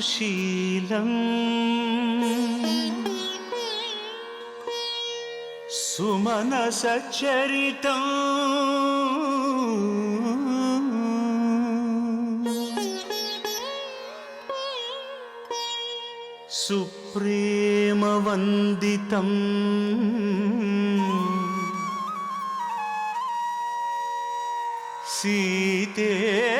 సుశీలం. సుమనసచరితం సుప్రేమవందితం. సీతే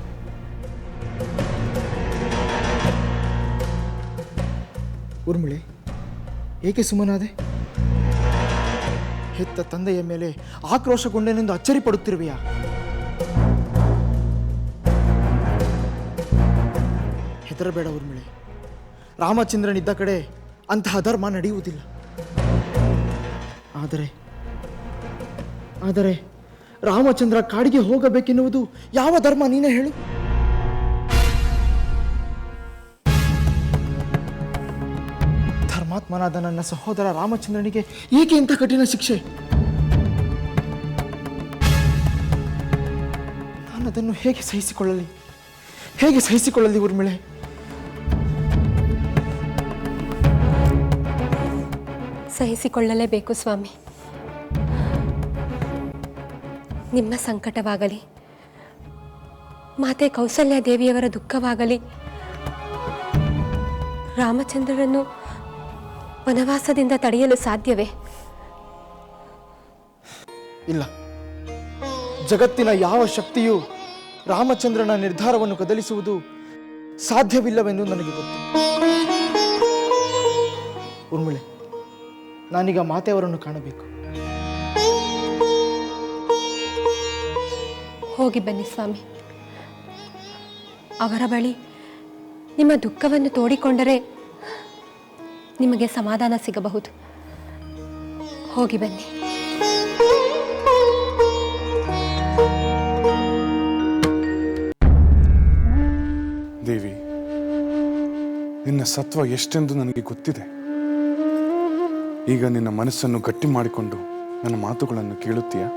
ಏಕೆ ಸುಮ್ಮನಾದೆ ಹೆತ್ತ ತಂದೆಯ ಮೇಲೆ ಆಕ್ರೋಶಗೊಂಡನೆಂದು ಅಚ್ಚರಿ ಪಡುತ್ತಿರುವೆಯಾ ಹೆದರಬೇಡ ಊರ್ಮಿಳೆ. ರಾಮಚಂದ್ರನಿದ್ದ ಕಡೆ ಅಂತಹ ಧರ್ಮ ನಡೆಯುವುದಿಲ್ಲ. ಆದರೆ ಆದರೆ ರಾಮಚಂದ್ರ ಕಾಡಿಗೆ ಹೋಗಬೇಕೆನ್ನುವುದು ಯಾವ ಧರ್ಮ ನೀನೇ ಹೇಳು? ಧರ್ಮಾತ್ಮನಾದ ನನ್ನ ಸಹೋದರ ರಾಮಚಂದ್ರನಿಗೆ ಏಕೆ ಇಂಥ ಕಠಿಣ ಶಿಕ್ಷೆ? ನಾನು ಅದನ್ನು ಹೇಗೆ ಸಹಿಸಿಕೊಳ್ಳಲಿ? ಹೇಗೆ ಸಹಿಸಿಕೊಳ್ಳಲಿ ಊರ್ಮಿಳೆ? ಸಹಿಸಿಕೊಳ್ಳಲೇಬೇಕು ಸ್ವಾಮಿ. ನಿಮ್ಮ ಸಂಕಟವಾಗಲಿ, ಮಾತೆ ಕೌಸಲ್ಯ ದೇವಿಯವರ ದುಃಖವಾಗಲಿ, ರಾಮಚಂದ್ರರನ್ನು ವನವಾಸದಿಂದ ತಡೆಯಲು ಸಾಧ್ಯವೇ? ಇಲ್ಲ. ಜಗತ್ತಿನ ಯಾವ ಶಕ್ತಿಯೂ ರಾಮಚಂದ್ರನ ನಿರ್ಧಾರವನ್ನು ಕದಲಿಸುವುದು ಸಾಧ್ಯವಿಲ್ಲವೆಂದು ನನಗೆ ಗೊತ್ತು. ಉರ್ಮಿಳೆ ನಾನೀಗ ಮಾತೆಯವರನ್ನು ಕಾಣಬೇಕು. ಹೋಗಿ ಬನ್ನಿ ಸ್ವಾಮಿ. ಅವರ ಬಳಿ ನಿಮ್ಮ ದುಃಖವನ್ನು ತೋಡಿಕೊಂಡರೆ ನಿಮಗೆ ಸಮಾಧಾನ ಸಿಗಬಹುದು. ಹೋಗಿ ಬನ್ನಿ. ದೇವಿ ನಿನ್ನ ಸತ್ವ ಎಷ್ಟೆಂದು ನನಗೆ ಗೊತ್ತಿದೆ. ಈಗ ನಿನ್ನ ಮನಸ್ಸನ್ನು ಗಟ್ಟಿ ಮಾಡಿಕೊಂಡು ನನ್ನ ಮಾತುಗಳನ್ನು ಕೇಳುತ್ತೀಯಾ?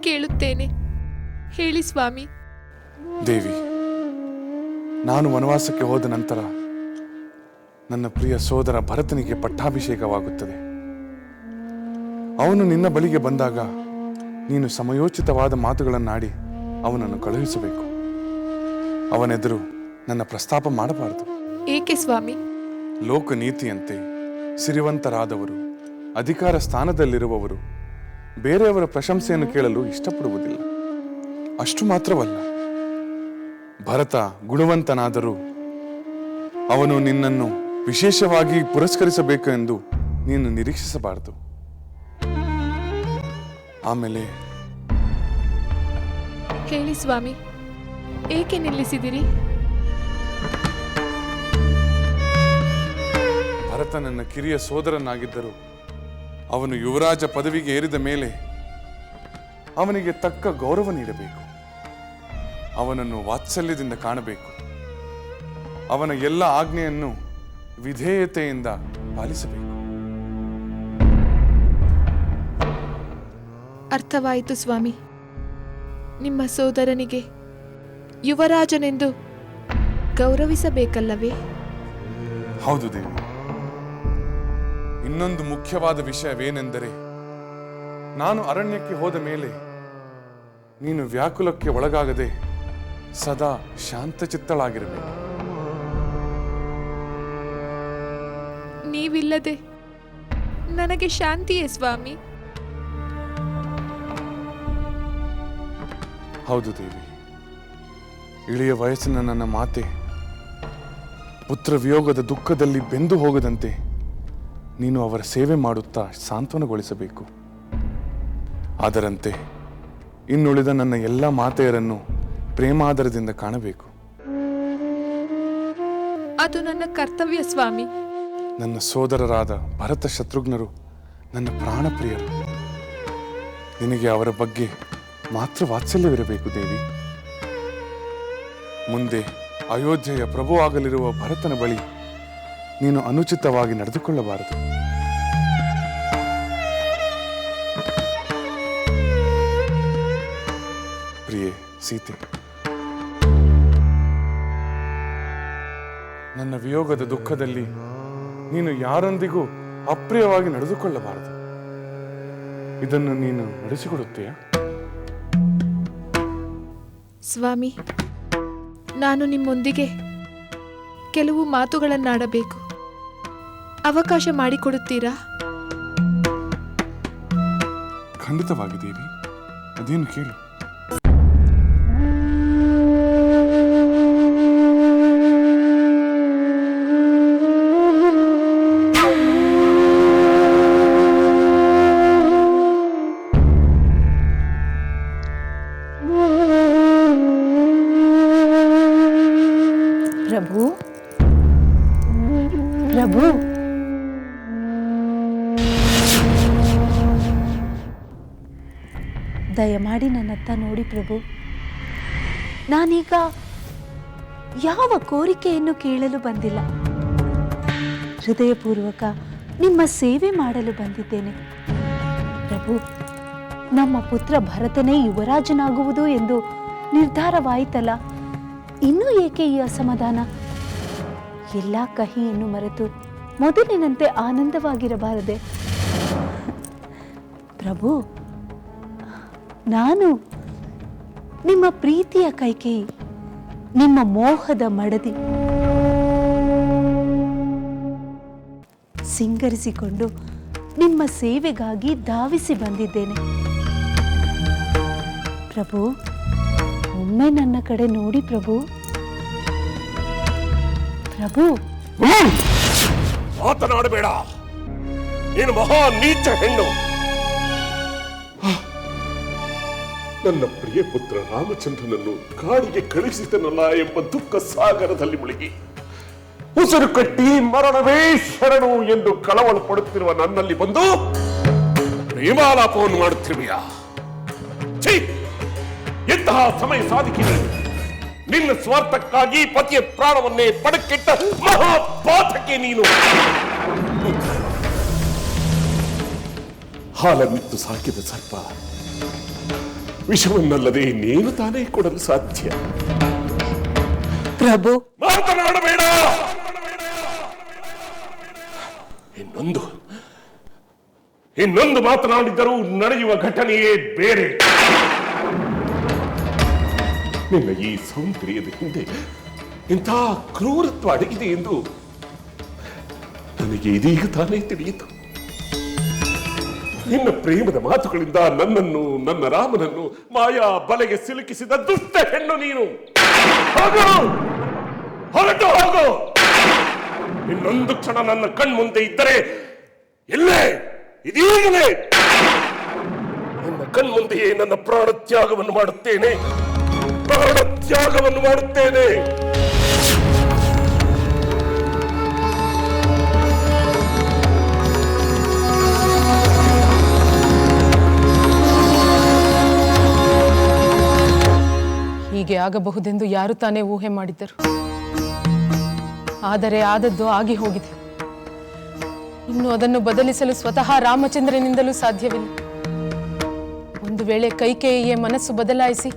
ಕೇಳುತ್ತೇನೆ. ಹೇಳಿ ಸ್ವಾಮಿ. ದೇವಿ ನಾನು ವನವಾಸಕ್ಕೆ ಹೋದ ನಂತರ ನನ್ನ ಪ್ರಿಯ ಸೋದರ ಭರತನಿಗೆ ಪಟ್ಟಾಭಿಷೇಕವಾಗುತ್ತದೆ. ಅವನು ನಿನ್ನ ಬಳಿಗೆ ಬಂದಾಗ ನೀನು ಸಮಯೋಚಿತವಾದ ಮಾತುಗಳನ್ನಾಡಿ ಅವನನ್ನು ಕಳುಹಿಸಬೇಕು. ಅವನೆದುರು ನನ್ನ ಪ್ರಸ್ತಾಪ ಮಾಡಬಾರದು. ಏಕೆ ಸ್ವಾಮಿ? ಲೋಕನೀತಿಯಂತೆ ಸಿರಿವಂತರಾದವರು ಅಧಿಕಾರ ಸ್ಥಾನದಲ್ಲಿರುವವರು ಬೇರೆಯವರ ಪ್ರಶಂಸೆಯನ್ನು ಕೇಳಲು ಇಷ್ಟಪಡುವುದಿಲ್ಲ. ಅಷ್ಟು ಮಾತ್ರವಲ್ಲ ಭರತ ಗುಣವಂತನಾದರೂ ಅವನು ನಿನ್ನನ್ನು ವಿಶೇಷವಾಗಿ ಪುರಸ್ಕರಿಸಬೇಕು ಎಂದು ನೀನು ನಿರೀಕ್ಷಿಸಬಾರದು. ಆಮೇಲೆ ಹೇಳಿ ಸ್ವಾಮಿ ಏಕೆ ನಿಲ್ಲಿಸಿದಿರಿ? ಭರತ ನನ್ನ ಕಿರಿಯ ಸೋದರನಾಗಿದ್ದರು ಅವನು ಯುವರಾಜ ಪದವಿಗೆ ಏರಿದ ಮೇಲೆ ಅವನಿಗೆ ತಕ್ಕ ಗೌರವ ನೀಡಬೇಕು. ಅವನನ್ನು ವಾತ್ಸಲ್ಯದಿಂದ ಕಾಣಬೇಕು. ಅವನ ಎಲ್ಲ ಆಜ್ಞೆಯನ್ನು ವಿಧೇಯತೆಯಿಂದ ಪಾಲಿಸಬೇಕು. ಅರ್ಥವಾಯಿತು ಸ್ವಾಮಿ. ನಿಮ್ಮ ಸೋದರನಿಗೆ ಯುವರಾಜನೆಂದು ಗೌರವಿಸಬೇಕಲ್ಲವೇ? ಹೌದು ದೇವಿ. ಇನ್ನೊಂದು ಮುಖ್ಯವಾದ ವಿಷಯವೇನೆಂದರೆ ನಾನು ಅರಣ್ಯಕ್ಕೆ ಹೋದ ಮೇಲೆ ನೀನು ವ್ಯಾಕುಲಕ್ಕೆ ಒಳಗಾಗದೆ ಸದಾ ಶಾಂತಚಿತ್ತಳಾಗಿರಬೇಕು. ನೀವಿಲ್ಲದೆ ನನಗೆ ಶಾಂತಿಯೇ ಸ್ವಾಮಿ. ಹೌದು ದೇವಿ. ಇಳಿಯ ವಯಸ್ಸಿನ ನನ್ನ ಮಾತೆ ಪುತ್ರ ವಿಯೋಗದ ದುಃಖದಲ್ಲಿ ಬೆಂದು ಹೋಗದಂತೆ ನೀನು ಅವರ ಸೇವೆ ಮಾಡುತ್ತಾ ಸಾಂತ್ವನಗೊಳಿಸಬೇಕು. ಅದರಂತೆ ಇನ್ನುಳಿದ ನನ್ನ ಎಲ್ಲ ಮಾತೆಯರನ್ನು ಪ್ರೇಮಾದರದಿಂದ ಕಾಣಬೇಕು. ಅದು ನನ್ನ ಕರ್ತವ್ಯ ಸ್ವಾಮಿ. ನನ್ನ ಸೋದರರಾದ ಭರತ ಶತ್ರುಘ್ನರು, ನನ್ನ ಪ್ರಾಣಪ್ರಿಯರು. ನಿನಗೆ ಅವರ ಬಗ್ಗೆ ಮಾತ್ರ ವಾತ್ಸಲ್ಯವಿರಬೇಕು, ದೇವಿ. ಮುಂದೆ ಅಯೋಧ್ಯೆಯ ಪ್ರಭು ಆಗಲಿರುವ ಭರತನ ಬಳಿ ನೀನು ಅನುಚಿತವಾಗಿ ನಡೆದುಕೊಳ್ಳಬಾರದು. ಪ್ರಿಯೆ, ಸೀತೆ. ನನ್ನ ವಿಯೋಗದ ದುಃಖದಲ್ಲಿ ನೀನು ಯಾರೊಂದಿಗೂ ಅಪ್ರಿಯವಾಗಿ ನಡೆದುಕೊಳ್ಳಬಾರದು. ಇದನ್ನು ನೀನು ನಡೆಸಿಕೊಡುತ್ತೀಯಾ? ಸ್ವಾಮಿ ನಾನು ನಿಮ್ಮೊಂದಿಗೆ ಕೆಲವು ಮಾತುಗಳನ್ನಾಡಬೇಕು. ಅವಕಾಶ ಮಾಡಿಕೊಡುತ್ತೀರಾ? ಖಂಡಿತವಾಗಿ ದೇವಿ ಅದೇನು ಕೇಳು? ಪ್ರಭು. ಪ್ರಭು. ದಯಮಾಡಿ ನನ್ನತ್ತ ನೋಡಿ ಪ್ರಭು. ನಾನೀಗ ಯಾವ ಕೋರಿಕೆಯನ್ನು ಕೇಳಲು ಬಂದಿಲ್ಲ. ಹೃದಯಪೂರ್ವಕ ನಿಮ್ಮ ಸೇವೆ ಮಾಡಲು ಬಂದಿದ್ದೇನೆ. ಪ್ರಭು, ನಮ್ಮ ಪುತ್ರ ಭರತನೇ ಯುವರಾಜನಾಗುವುದು ಎಂದು ನಿರ್ಧಾರವಾಯಿತಲ್ಲ. ಇನ್ನೂ ಏಕೆ ಈ ಅಸಮಾಧಾನ? ಎಲ್ಲ ಕಹಿಯನ್ನು ಮರೆತು ಮೊದಲಿನಂತೆ ಆನಂದವಾಗಿರಬಾರದೆ. ಪ್ರಭು, ನಾನು ನಿಮ್ಮ ಪ್ರೀತಿಯ ಕೈಕೇಯಿ ನಿಮ್ಮ ಮೋಹದ ಮಡದಿ ಸಿಂಗರಿಸಿಕೊಂಡು ನಿಮ್ಮ ಸೇವೆಗಾಗಿ ಧಾವಿಸಿ ಬಂದಿದ್ದೇನೆ. ಪ್ರಭು ಒಮ್ಮೆ ನನ್ನ ಕಡೆ ನೋಡಿ ಪ್ರಭು. ಪ್ರಭು. ಮಾತನಾಡಬೇಡ. ನೀನು ಮಹಾ ನೀಚ ಹೆಣ್ಣು. ನನ್ನ ಪ್ರಿಯ ಪುತ್ರ ರಾಮಚಂದ್ರನನ್ನು ಕಾಡಿಗೆ ಕಳಿಸಿದನಲ್ಲ ಎಂಬ ದುಃಖ ಸಾಗರದಲ್ಲಿ ಮುಳುಗಿ. ಉಸಿರು ಕಟ್ಟಿ ಮರಣವೇ ಶರಣು ಎಂದು ಕಳವಳ ಪಡುತ್ತಿರುವ ನನ್ನಲ್ಲಿ ಬಂದು ಪ್ರೇಮಾಲಾಪವನ್ನು ಮಾಡುತ್ತಿರುವೆಯಾ! ಎಂತಹ ಸಮಯ ಸಾಧಿಕಿದೆ ನಿನ್ನ ಸ್ವಾರ್ಥಕ್ಕಾಗಿ ಪತಿಯ ಪ್ರಾಣವನ್ನೇ ಪಡಕ್ಕಿಟ್ಟ ಮಹಾಪಾತಕ್ಕೆ ನೀನು. ಹಾಲನ್ನಿತ್ತು ಸಾಕಿದ ಸರ್ಪ. ವಿಷವನ್ನಲ್ಲದೆ ನೀನು ತಾನೇ ಕೊಡಲು ಸಾಧ್ಯ? ಪ್ರಭು. ಮಾತನಾಡಬೇಡ! ಇನ್ನೊಂದು. ಇನ್ನೊಂದು ಮಾತನಾಡಿದ್ದರೂ ನಡೆಯುವ ಘಟನೆಯೇ ಬೇರೆ. ನಿನ್ನ ಈ ಸೌಂದರ್ಯದ ಹಿಂದೆ ಇಂಥ ಕ್ರೂರತ್ವ ಅಡಗಿದೆ ಎಂದು ನನಗೆ ಇದೀಗ ತಾನೇ ತಿಳಿಯಿತು. ನಿನ್ನ ಪ್ರೇಮದ ಮಾತುಗಳಿಂದ ನನ್ನನ್ನು, ನನ್ನ ರಾಮನನ್ನು ಮಾಯಾ ಬಲೆಗೆ ಸಿಲುಕಿಸಿದ ದುಷ್ಟ ಹೆಣ್ಣು ನೀನು. ಹೋಗು! ಹೊರಟು ಹೋಗು! ಇನ್ನೊಂದು ಕ್ಷಣ ನನ್ನ ಕಣ್ಮುಂದೆ ಇದ್ದರೆ ಇಲ್ಲೇ, ಇದೀಗಲೇ. ನನ್ನ ಕಣ್ಮುಂದೆಯೇ ನನ್ನ ಪ್ರಾಣ ತ್ಯಾಗವನ್ನು ಮಾಡುತ್ತೇನೆ. ಪ್ರಾಣ ತ್ಯಾಗವನ್ನು ಮಾಡುತ್ತೇನೆ. ಹೀಗೆ ಆಗಬಹುದೆಂದು ಯಾರು ತಾನೇ ಊಹೆ ಮಾಡಿದ್ದರು. ಆದರೆ ಆದದ್ದು ಆಗಿ ಹೋಗಿದೆ. ಇನ್ನು ಅದನ್ನು ಬದಲಿಸಲು ಸ್ವತಃ ರಾಮಚಂದ್ರನಿಂದಲೂ ಸಾಧ್ಯವಿಲ್ಲ. ಒಂದು ವೇಳೆ ಕೈಕೇಯಿಯೇ ಮನಸ್ಸು ಬದಲಾಯಿಸಿ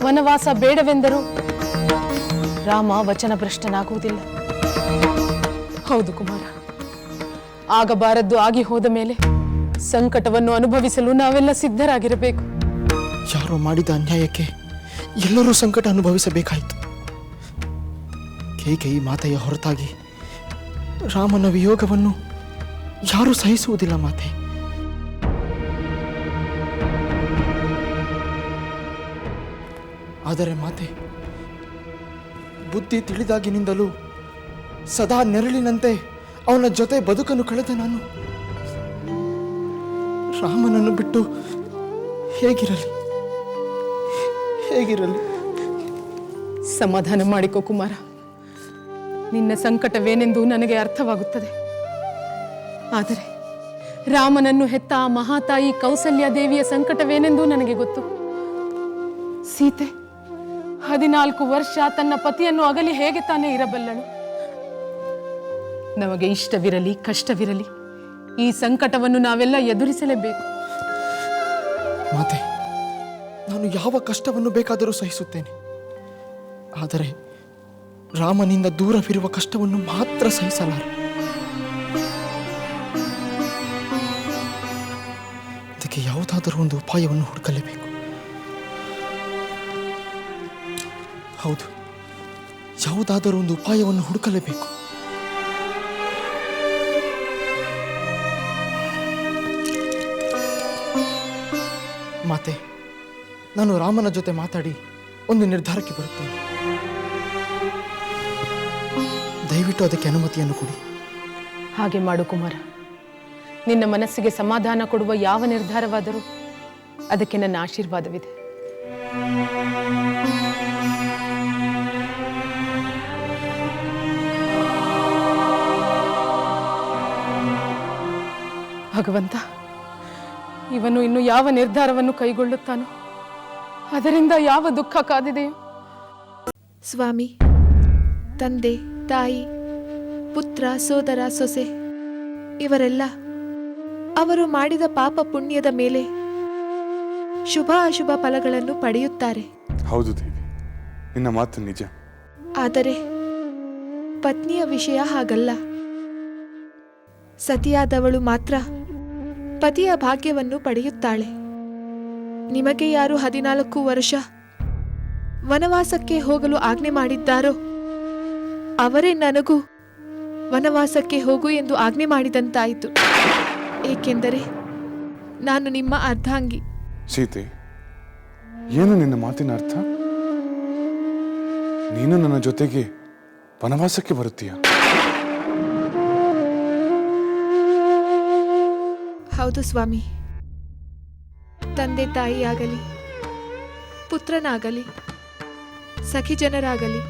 ವನವಾಸ ಬೇಡವೆಂದರು. ರಾಮ ವಚನಭ್ರಷ್ಟನಾಗುವುದಿಲ್ಲ. ಹೌದು ಕುಮಾರ. ಆಗಬಾರದ್ದು ಆಗಿ ಹೋದ ಮೇಲೆ ಸಂಕಟವನ್ನು ಅನುಭವಿಸಲು ನಾವೆಲ್ಲ ಸಿದ್ಧರಾಗಿರಬೇಕು. ಯಾರೋ ಮಾಡಿದ ಅನ್ಯಾಯಕ್ಕೆ ಎಲ್ಲರೂ ಸಂಕಟ ಅನುಭವಿಸಬೇಕಾಯಿತು. ಕೈ ಮಾತೆಯ ಹೊರತಾಗಿ ರಾಮನ ವಿಯೋಗವನ್ನು ಯಾರೂ ಸಹಿಸುವುದಿಲ್ಲ ಮಾತೆ. ಆದರೆ ಮಾತೆ ಬುದ್ಧಿ ತಿಳಿದಾಗಿನಿಂದಲೂ ಸದಾ ನೆರಳಿನಂತೆ ಅವನ ಜೊತೆ ಬದುಕನ್ನು ಕಳೆದ ನಾನು. ರಾಮನನ್ನು ಬಿಟ್ಟು ಹೇಗಿರಲಿ? ಹೇಗಿರಲಿ? ಸಮಾಧಾನ ಮಾಡಿಕೋ ಕುಮಾರ. ನಿನ್ನ ಸಂಕಟವೇನೆಂದು ನನಗೆ ಅರ್ಥವಾಗುತ್ತದೆ. ಆದರೆ ರಾಮನನ್ನು ಹೆತ್ತ ಆ ಮಹಾತಾಯಿ ಕೌಸಲ್ಯ ದೇವಿಯ ಸಂಕಟವೇನೆಂದು ನನಗೆ ಗೊತ್ತು. ಸೀತೆ ಹದಿನಾಲ್ಕು ವರ್ಷ ತನ್ನ ಪತಿಯನ್ನು ಅಗಲಿ ಹೇಗೆ ತಾನೇ ಇರಬಲ್ಲಳು? ನಮಗೆ ಇಷ್ಟವಿರಲಿ, ಕಷ್ಟವಿರಲಿ, ಈ ಸಂಕಟವನ್ನು ನಾವೆಲ್ಲ ಎದುರಿಸಲೇಬೇಕು. ಮಾತೆ, ನಾನು ಯಾವ ಕಷ್ಟವನ್ನು ಬೇಕಾದರೂ ಸಹಿಸುತ್ತೇನೆ. ಆದರೆ ರಾಮನಿಂದ ದೂರವಿರುವ ಕಷ್ಟವನ್ನು ಮಾತ್ರ ಸಹಿಸಲಾರ. ಅದಕ್ಕೆ ಯಾವುದಾದರೂ ಒಂದು ಉಪಾಯವನ್ನು ಹುಡುಕಲೇಬೇಕು. ಹೌದು. ಯಾವುದಾದರೂ ಒಂದು ಉಪಾಯವನ್ನು ಹುಡುಕಲೇಬೇಕು. ಮಾತೆ, ನಾನು ರಾಮನ ಜೊತೆ ಮಾತಾಡಿ ಒಂದು ನಿರ್ಧಾರಕ್ಕೆ ಬರುತ್ತೇನೆ. ದಯವಿಟ್ಟು ಅದಕ್ಕೆ ಅನುಮತಿಯನ್ನು ಕೊಡಿ. ಹಾಗೆ ಮಾಡು ಕುಮಾರ. ನಿನ್ನ ಮನಸ್ಸಿಗೆ ಸಮಾಧಾನ ಕೊಡುವ ಯಾವ ನಿರ್ಧಾರವಾದರೂ ಅದಕ್ಕೆ ನನ್ನ ಆಶೀರ್ವಾದವಿದೆ. ಭಗವಂತ ಇವನು ಇನ್ನು ಯಾವ ನಿರ್ಧಾರವನ್ನು ಕೈಗೊಳ್ಳುತ್ತಾನೋ ಅದರಿಂದ ಯಾವ ದುಃಖ ಕಾದಿದೆಯೋ? ಸ್ವಾಮಿ ತಂದೆ ತಾಯಿ ಪುತ್ರ ಸೋದರ ಸೊಸೆ ಇವರೆಲ್ಲ ಅವರು ಮಾಡಿದ ಪಾಪ ಪುಣ್ಯದ ಮೇಲೆ ಶುಭ ಅಶುಭ ಫಲಗಳನ್ನು ಪಡೆಯುತ್ತಾರೆ. ಹೌದು ದೇವಿ ನಿನ್ನ ಮಾತು ನಿಜ. ಆದರೆ ಪತ್ನಿಯ ವಿಷಯ ಹಾಗಲ್ಲ. ಸತಿಯಾದವಳು ಮಾತ್ರ ಪತಿಯ ಭಾಗ್ಯವನ್ನು ಪಡೆಯುತ್ತಾಳೆ. ನಿಮಗೆ ಯಾರು ಹದಿನಾಲ್ಕು ವರ್ಷ ವನವಾಸಕ್ಕೆ ಹೋಗಲು ಆಜ್ಞೆ ಮಾಡಿದ್ದಾರೋ, ಅವರೇ ನನಗೂ ವನವಾಸಕ್ಕೆ ಹೋಗು ಎಂದು ಆಜ್ಞೆ ಮಾಡಿದಂತಾಯಿತು. ಏಕೆಂದರೆ ನಾನು ನಿಮ್ಮ ಅರ್ಧಾಂಗಿ. ಸೀತೆ, ಏನು ನಿನ್ನ ಮಾತಿನ ಅರ್ಥ? ನೀನು ನನ್ನ ಜೊತೆಗೆ ವನವಾಸಕ್ಕೆ ಬರುತ್ತೀಯ? ಹೌದು ಸ್ವಾಮಿ. ತಂದೆ ತಾಯಿಯಾಗಲಿ, ಪುತ್ರನಾಗಲಿ, ಸಖಿ ಜನರಾಗಲಿ,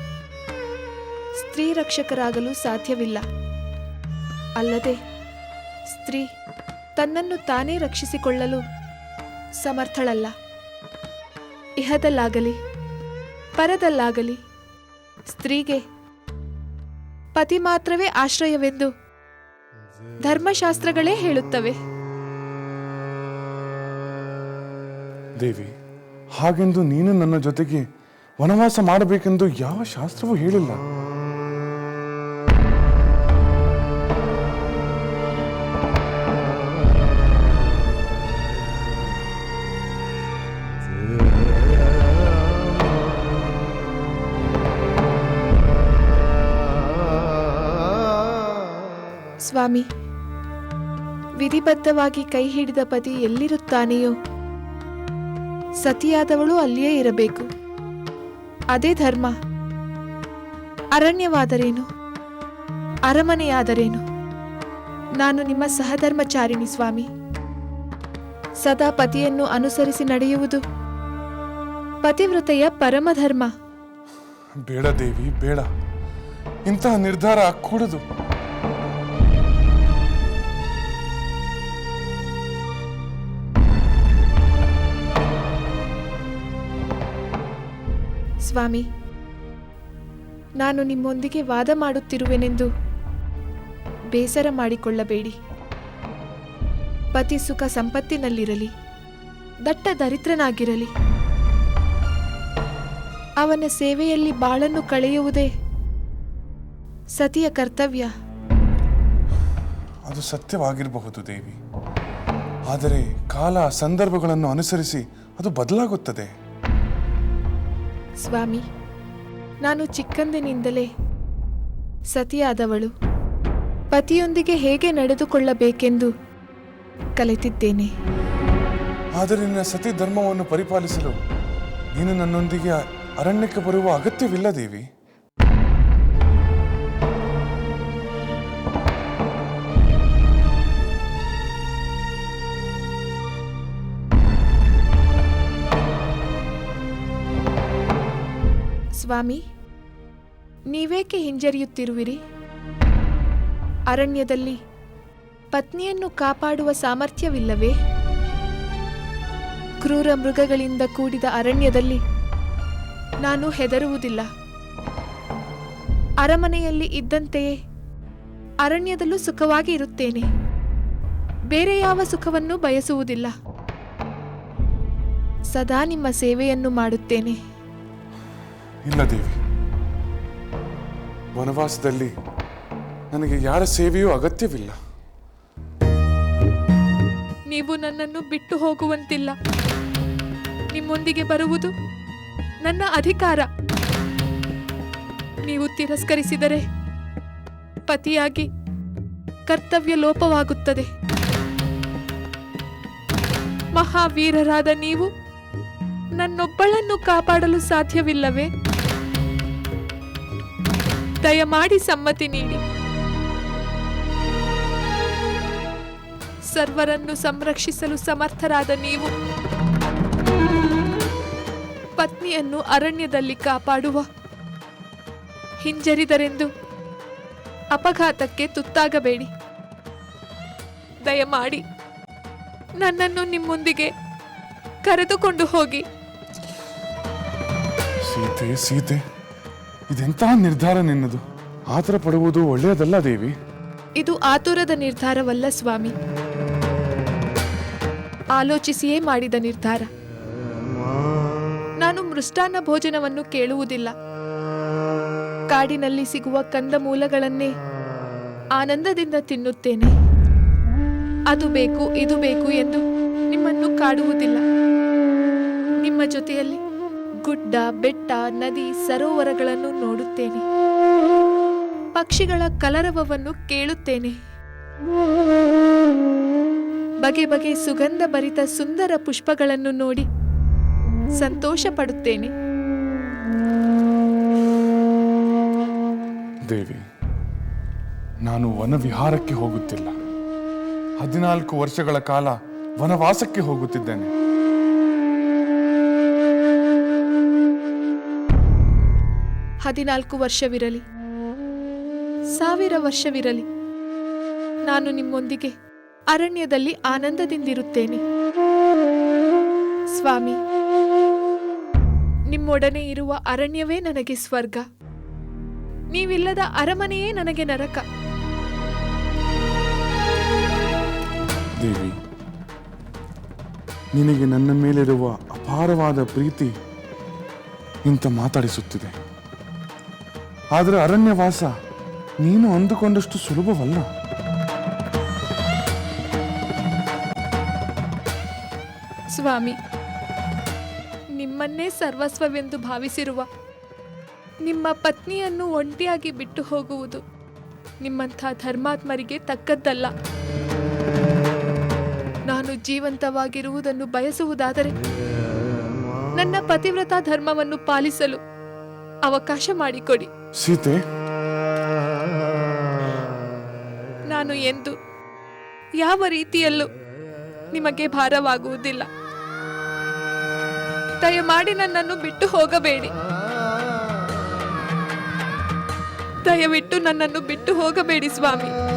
ಸ್ತ್ರೀ ರಕ್ಷಕರಾಗಲು ಸಾಧ್ಯವಿಲ್ಲ. ಅಲ್ಲದೆ ಸ್ತ್ರೀ ತನ್ನನ್ನು ತಾನೇ ರಕ್ಷಿಸಿಕೊಳ್ಳಲು ಸಮರ್ಥಳಲ್ಲ. ಇಹದಲ್ಲಾಗಲಿ, ಪರದಲ್ಲಾಗಲಿ, ಸ್ತ್ರೀಗೆ ಪತಿ ಮಾತ್ರವೇ ಆಶ್ರಯವೆಂದು ಧರ್ಮಶಾಸ್ತ್ರಗಳೇ ಹೇಳುತ್ತವೆ. ದೇವಿ, ಹಾಗೆಂದು ನೀನು ನನ್ನ ಜೊತೆಗೆ ವನವಾಸ ಮಾಡಬೇಕೆಂದು ಯಾವ ಶಾಸ್ತ್ರವೂ ಹೇಳಿಲ್ಲ. ಸ್ವಾಮಿ, ವಿಧಿಬದ್ಧವಾಗಿ ಕೈ ಹಿಡಿದ ಪತಿ ಎಲ್ಲಿರುತ್ತಾನೆಯೋ ಸತಿಯಾದವಳು ಅಲ್ಲಿಯೇ ಇರಬೇಕು. ಅದೇ ಧರ್ಮ. ಅರಣ್ಯವಾದರೇನು? ಅರಮನೆಯಾದರೇನು? ನಾನು ನಿಮ್ಮ ಸಹಧರ್ಮಚಾರಿಣಿ ಸ್ವಾಮಿ. ಸದಾ ಪತಿಯನ್ನು ಅನುಸರಿಸಿ ನಡೆಯುವುದು ಪತಿವ್ರತೆಯ ಪರಮಧರ್ಮ. ಬೇಡ ದೇವಿ, ಬೇಡ. ಇಂತಹ ನಿರ್ಧಾರ ಕೂಡದು. ಸ್ವಾಮಿ. ನಾನು ನಿಮ್ಮೊಂದಿಗೆ ವಾದ ಮಾಡುತ್ತಿರುವೆನೆಂದು ಬೇಸರ ಮಾಡಿಕೊಳ್ಳಬೇಡಿ. ಪತಿ ಸುಖ ಸಂಪತ್ತಿನಲ್ಲಿರಲಿ, ದಟ್ಟ ದರಿದ್ರನಾಗಿರಲಿ. ಅವನ ಸೇವೆಯಲ್ಲಿ ಬಾಳನ್ನು ಕಳೆಯುವುದೇ ಸತಿಯ ಕರ್ತವ್ಯ. ಅದು ಸತ್ಯವಾಗಿರಬಹುದು ದೇವಿ. ಆದರೆ ಕಾಲ ಸಂದರ್ಭಗಳನ್ನು ಅನುಸರಿಸಿ ಅದು ಬದಲಾಗುತ್ತದೆ. ಸ್ವಾಮಿ, ನಾನು ಚಿಕ್ಕಂದಿನಿಂದಲೇ ಸತಿಯಾದವಳು. ಪತಿಯೊಂದಿಗೆ ಹೇಗೆ ನಡೆದುಕೊಳ್ಳಬೇಕೆಂದು ಕಲಿತಿದ್ದೇನೆ. ಆದರೆ ನಿನ್ನ ಸತಿ ಧರ್ಮವನ್ನು ಪರಿಪಾಲಿಸಲು ನೀನು ನನ್ನೊಂದಿಗೆ ಅರಣ್ಯಕ್ಕೆ ಬರುವ ಅಗತ್ಯವಿಲ್ಲ ದೇವಿ ಸ್ವಾಮಿ, ನೀವೇಕೆ ಹಿಂಜರಿಯುತ್ತಿರುವಿರಿ? ಅರಣ್ಯದಲ್ಲಿ ಪತ್ನಿಯನ್ನು ಕಾಪಾಡುವ ಸಾಮರ್ಥ್ಯವಿಲ್ಲವೇ? ಕ್ರೂರ ಮೃಗಗಳಿಂದ ಕೂಡಿದ ಅರಣ್ಯದಲ್ಲಿ ನಾನು ಹೆದರುವುದಿಲ್ಲ. ಅರಮನೆಯಲ್ಲಿ ಇದ್ದಂತೆಯೇ ಅರಣ್ಯದಲ್ಲೂ ಸುಖವಾಗಿ ಇರುತ್ತೇನೆ. ಬೇರೆ ಯಾವ ಸುಖವನ್ನು ಬಯಸುವುದಿಲ್ಲ. ಸದಾ ನಿಮ್ಮ ಸೇವೆಯನ್ನು ಮಾಡುತ್ತೇನೆ. ಇಲ್ಲ ದೇವಿ. ವನವಾಸದಲ್ಲಿ ನನಗೆ ಯಾರ ಸೇವೆಯೂ ಅಗತ್ಯವಿಲ್ಲ. ನೀವು ನನ್ನನ್ನು ಬಿಟ್ಟು ಹೋಗುವಂತಿಲ್ಲ. ನಿಮ್ಮೊಂದಿಗೆ ಬರುವುದು ನನ್ನ ಅಧಿಕಾರ. ನೀವು ತಿರಸ್ಕರಿಸಿದರೆ ಪತಿಯಾಗಿ ಕರ್ತವ್ಯ ಲೋಪವಾಗುತ್ತದೆ. ಮಹಾವೀರರಾದ ನೀವು ನನ್ನೊಬ್ಬಳನ್ನು ಕಾಪಾಡಲು ಸಾಧ್ಯವಿಲ್ಲವೇ? ದಯಮಾಡಿ ಸಮ್ಮತಿ ನೀಡಿ. ಸರ್ವರನ್ನು ಸಂರಕ್ಷಿಸಲು ಸಮರ್ಥರಾದ ನೀವು. ಪತ್ನಿಯನ್ನು ಅರಣ್ಯದಲ್ಲಿ ಕಾಪಾಡುವ. ಹಿಂಜರಿದರೆಂದು ಅಪಘಾತಕ್ಕೆ ತುತ್ತಾಗಬೇಡಿ. ದಯಮಾಡಿ ನನ್ನನ್ನು ನಿಮ್ಮೊಂದಿಗೆ ಕರೆದುಕೊಂಡು ಹೋಗಿ. ಸೀತೆ ಸೀತೆ. ಇದೆಂತಹ ನಿರ್ಧಾರ ನಿನ್ನದು? ಆತರ ಪಡುವುದು ಒಳ್ಳೆಯದಲ್ಲ, ದೇವಿ. ಇದು ಆತುರದ ನಿರ್ಧಾರವಲ್ಲ, ಸ್ವಾಮಿ. ಆಲೋಚಿಸಿಯೇ ಮಾಡಿದ ನಿರ್ಧಾರ. ನಾನು ಮೃಷ್ಟಾನ್ನ ಭೋಜನವನ್ನು ಕೇಳುವುದಿಲ್ಲ. ಕಾಡಿನಲ್ಲಿ ಸಿಗುವ ಕಂದಮೂಲಗಳನ್ನೇ ಆನಂದದಿಂದ ತಿನ್ನುತ್ತೇನೆ. ಅದು ಬೇಕು, ಇದು ಬೇಕು ಎಂದು ನಿಮ್ಮನ್ನು ಕಾಡುವುದಿಲ್ಲ. ನಿಮ್ಮ ಜೊತೆಯಲ್ಲಿ ಗುಡ್ಡ, ಬೆಟ್ಟ, ನದಿ ಸರೋವರಗಳನ್ನು ನೋಡುತ್ತೇನೆ. ಪಕ್ಷಿಗಳ ಕಲರವವನ್ನು ಕೇಳುತ್ತೇನೆ. ಬಗೆ ಬಗೆ ಸುಗಂಧ ಭರಿತ ಸುಂದರ ಪುಷ್ಪಗಳನ್ನು ನೋಡಿ ಸಂತೋಷ ಪಡುತ್ತೇನೆ ದೇವಿ, ನಾನು ವನವಿಹಾರಕ್ಕೆ ಹೋಗುತ್ತಿಲ್ಲ. ಹದಿನಾಲ್ಕು ವರ್ಷಗಳ ಕಾಲ ವನವಾಸಕ್ಕೆ ಹೋಗುತ್ತಿದ್ದೇನೆ. ಹದಿನಾಲ್ಕು ವರ್ಷವಿರಲಿ. ಸಾವಿರ ವರ್ಷವಿರಲಿ. ನಾನು ನಿಮ್ಮೊಂದಿಗೆ ಅರಣ್ಯದಲ್ಲಿ ಆನಂದದಿಂದಿರುತ್ತೇನೆ. ಸ್ವಾಮಿ, ನಿಮ್ಮೊಡನೆ ಇರುವ ಅರಣ್ಯವೇ ನನಗೆ ಸ್ವರ್ಗ. ನೀವಿಲ್ಲದ ಅರಮನೆಯೇ ನನಗೆ ನರಕ. ದೇವಿ, ನಿನಗೆ ನನ್ನ ಮೇಲಿರುವ ಅಪಾರವಾದ ಪ್ರೀತಿ ಇಂಥ ಮಾತಾಡಿಸುತ್ತಿದೆ. ಆದರೆ ಅರಣ್ಯವಾಸ, ನೀನು ಅಂದುಕೊಂಡಷ್ಟು ಸುಲಭವಲ್ಲ. ಸ್ವಾಮಿ, ನಿಮ್ಮನ್ನೇ ಸರ್ವಸ್ವವೆಂದು ಭಾವಿಸಿರುವ ನಿಮ್ಮ ಪತ್ನಿಯನ್ನು ಒಂಟಿಯಾಗಿ ಬಿಟ್ಟು ಹೋಗುವುದು ನಿಮ್ಮಂಥ ಧರ್ಮಾತ್ಮರಿಗೆ ತಕ್ಕದ್ದಲ್ಲ. ನಾನು ಜೀವಂತವಾಗಿರುವುದನ್ನು ಬಯಸುವುದಾದರೆ ನನ್ನ ಪತಿವ್ರತಾ ಧರ್ಮವನ್ನು ಪಾಲಿಸಲು ಅವಕಾಶ ಮಾಡಿಕೊಡಿ. ಸೀತೆ. ನಾನು ಎಂದು ಯಾವ ರೀತಿಯಲ್ಲೂ ನಿಮಗೆ ಭಾರವಾಗುವುದಿಲ್ಲ. ದಯಮಾಡಿ ನನ್ನನ್ನು ಬಿಟ್ಟು ಹೋಗಬೇಡಿ. ದಯವಿಟ್ಟು ನನ್ನನ್ನು ಬಿಟ್ಟು ಹೋಗಬೇಡಿ ಸ್ವಾಮಿ.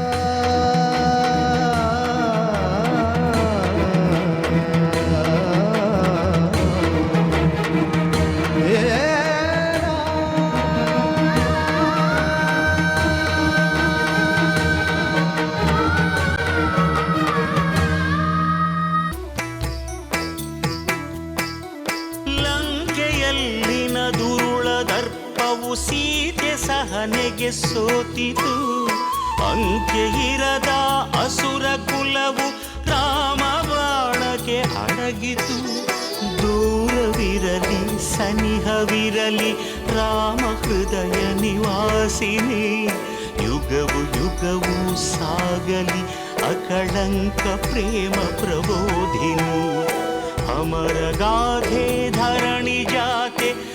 ಸೀತೆ ಸಹನೆಗೆ ಸೋತಿತು. ಅಂಕೆ ಇರದ ಅಸುರ ಕುಲವು ರಾಮ ಬಾಣಕ್ಕೆ ಅಡಗಿತು. ದೂರವಿರಲಿ, ಸನಿಹವಿರಲಿ, ರಾಮ ಹೃದಯ ನಿವಾಸಿನಿ. ಯುಗವು ಯುಗವು ಸಾಗಲಿ, ಅಕಳಂಕ ಪ್ರೇಮ ಪ್ರಬೋಧಿನಿ. ಅಮರ ಗಾಧೆ ಧರಣಿ ಜಾತೆ